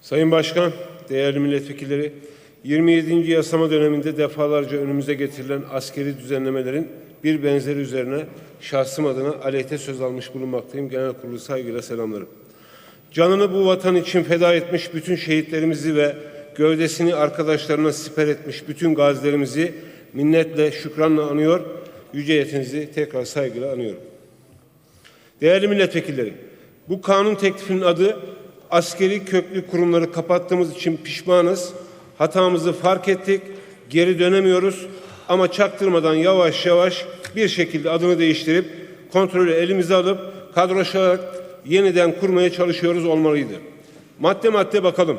Sayın Başkan, değerli milletvekilleri, 27. yasama döneminde defalarca önümüze getirilen askeri düzenlemelerin bir benzeri üzerine şahsım adına aleyhte söz almış bulunmaktayım. Genel kurulu saygıyla selamlarım. Canını bu vatan için feda etmiş bütün şehitlerimizi ve gövdesini arkadaşlarına siper etmiş bütün gazilerimizi minnetle, şükranla anıyor. Yüce yetinizi tekrar saygıyla anıyorum. Değerli milletvekilleri, bu kanun teklifinin adı askeri köklü kurumları kapattığımız için pişmanız. Hatamızı fark ettik, geri dönemiyoruz ama çaktırmadan yavaş yavaş bir şekilde adını değiştirip kontrolü elimize alıp kadroşarak yeniden kurmaya çalışıyoruz olmalıydı. Madde madde bakalım.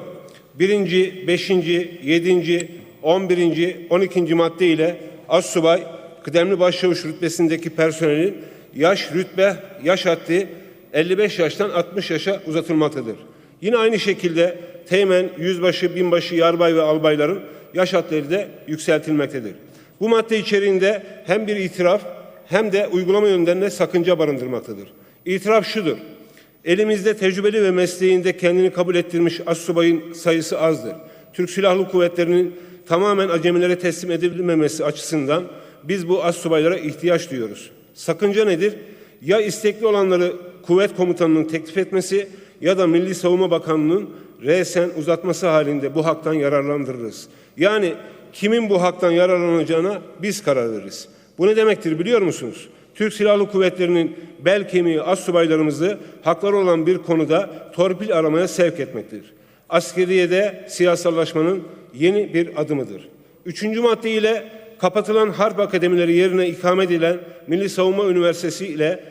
Birinci, beşinci, yedinci, on birinci, on ikinci madde ile assubay, kıdemli başçavuş rütbesindeki personelin yaş rütbe, yaş haddi 55 yaştan 60 yaşa uzatılmaktadır. Yine aynı şekilde teğmen, yüzbaşı, binbaşı, yarbay ve albayların yaş hadleri de yükseltilmektedir. Bu madde içeriğinde hem bir itiraf hem de uygulama yönden de sakınca barındırmaktadır. İtiraf şudur. Elimizde tecrübeli ve mesleğinde kendini kabul ettirmiş assubayın sayısı azdır. Türk Silahlı Kuvvetleri'nin tamamen acemilere teslim edilmemesi açısından biz bu assubaylara ihtiyaç duyuyoruz. Sakınca nedir? Ya istekli olanları kuvvet komutanının teklif etmesi ya da Milli Savunma Bakanlığı'nın resen uzatması halinde bu haktan yararlandırırız. Yani kimin bu haktan yararlanacağına biz karar veririz. Bu ne demektir biliyor musunuz? Türk Silahlı Kuvvetleri'nin bel kemiği assubaylarımızı hakları olan bir konuda torpil aramaya sevk etmektir. Askeriyede siyasallaşmanın yeni bir adımıdır. Üçüncü madde ile kapatılan harp akademileri yerine ikame edilen Milli Savunma Üniversitesi ile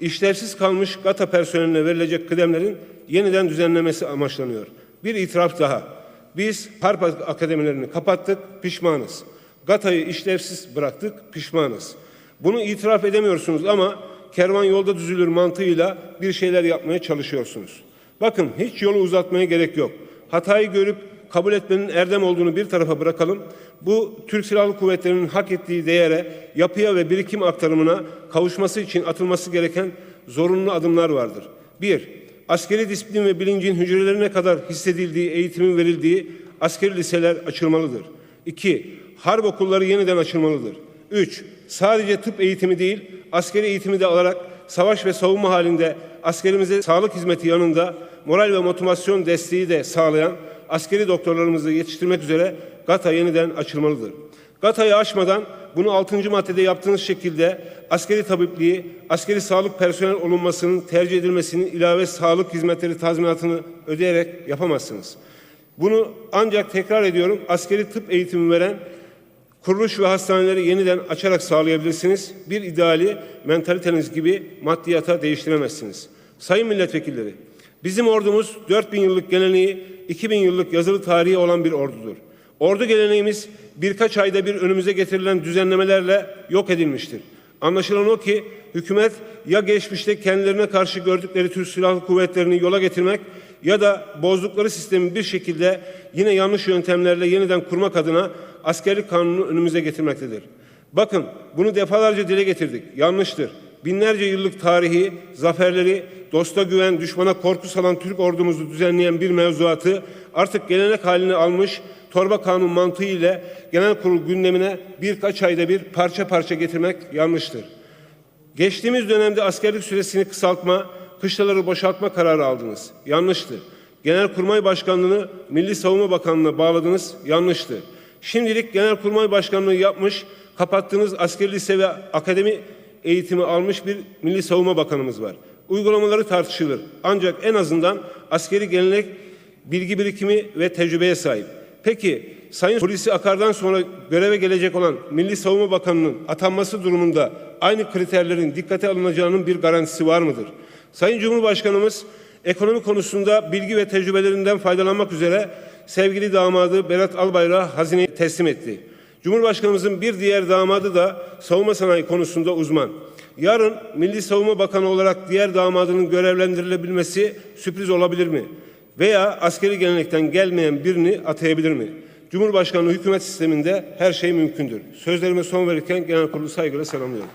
işlevsiz kalmış GATA personeline verilecek kıdemlerin yeniden düzenlemesi amaçlanıyor. Bir itiraf daha. Biz harp akademilerini kapattık, pişmanız. GATA'yı işlevsiz bıraktık, pişmanız. Bunu itiraf edemiyorsunuz ama kervan yolda düzülür mantığıyla bir şeyler yapmaya çalışıyorsunuz. Bakın hiç yolu uzatmaya gerek yok. Hatayı görüp kabul etmenin erdem olduğunu bir tarafa bırakalım. Bu Türk Silahlı Kuvvetleri'nin hak ettiği değere, yapıya ve birikim aktarımına kavuşması için atılması gereken zorunlu adımlar vardır. Bir, askeri disiplin ve bilincin hücrelerine kadar hissedildiği, eğitimin verildiği askeri liseler açılmalıdır. İki, harp okulları yeniden açılmalıdır. Üç, sadece tıp eğitimi değil, askeri eğitimi de alarak savaş ve savunma halinde askerimize sağlık hizmeti yanında moral ve motivasyon desteği de sağlayan askeri doktorlarımızı yetiştirmek üzere GATA yeniden açılmalıdır. GATA'yı aşmadan bunu 6. maddede yaptığınız şekilde askeri tabipliği, askeri sağlık personel olunmasının tercih edilmesinin ilave sağlık hizmetleri tazminatını ödeyerek yapamazsınız. Bunu ancak tekrar ediyorum askeri tıp eğitimi veren kuruluş ve hastaneleri yeniden açarak sağlayabilirsiniz. Bir ideali mentaliteniz gibi maddiyata değiştiremezsiniz. Sayın milletvekilleri, bizim ordumuz 4000 yıllık geleneği, 2000 yıllık yazılı tarihi olan bir ordudur. Ordu geleneğimiz birkaç ayda bir önümüze getirilen düzenlemelerle yok edilmiştir. Anlaşılan o ki hükümet ya geçmişte kendilerine karşı gördükleri Türk Silahlı Kuvvetleri'ni yola getirmek ya da bozdukları sistemi bir şekilde yine yanlış yöntemlerle yeniden kurmak adına askerlik kanunu önümüze getirmektedir. Bakın bunu defalarca dile getirdik. Yanlıştır. Binlerce yıllık tarihi, zaferleri, dosta güven, düşmana korku salan Türk ordumuzu düzenleyen bir mevzuatı artık gelenek halini almış torba kanun mantığı ile genel kurul gündemine birkaç ayda bir parça parça getirmek yanlıştır. Geçtiğimiz dönemde askerlik süresini kısaltma, kışlaları boşaltma kararı aldınız. Yanlıştı. Genelkurmay Başkanlığı'nı Milli Savunma Bakanlığı'na bağladınız. Yanlıştı. Şimdilik Genelkurmay Başkanlığı yapmış, kapattığınız askeri lise ve akademi eğitimi almış bir Milli Savunma Bakanımız var. Uygulamaları tartışılır. Ancak en azından askeri gelenek, bilgi birikimi ve tecrübeye sahip. Peki Sayın Hulusi Akar'dan sonra göreve gelecek olan Milli Savunma Bakanı'nın atanması durumunda aynı kriterlerin dikkate alınacağının bir garantisi var mıdır? Sayın Cumhurbaşkanımız ekonomi konusunda bilgi ve tecrübelerinden faydalanmak üzere sevgili damadı Berat Albayrak'a hazine teslim etti. Cumhurbaşkanımızın bir diğer damadı da savunma sanayi konusunda uzman. Yarın Milli Savunma Bakanı olarak diğer damadının görevlendirilebilmesi sürpriz olabilir mi? Veya askeri gelenekten gelmeyen birini atayabilir mi? Cumhurbaşkanlığı hükümet sisteminde her şey mümkündür. Sözlerime son verirken genel kurulu saygıyla selamlıyorum.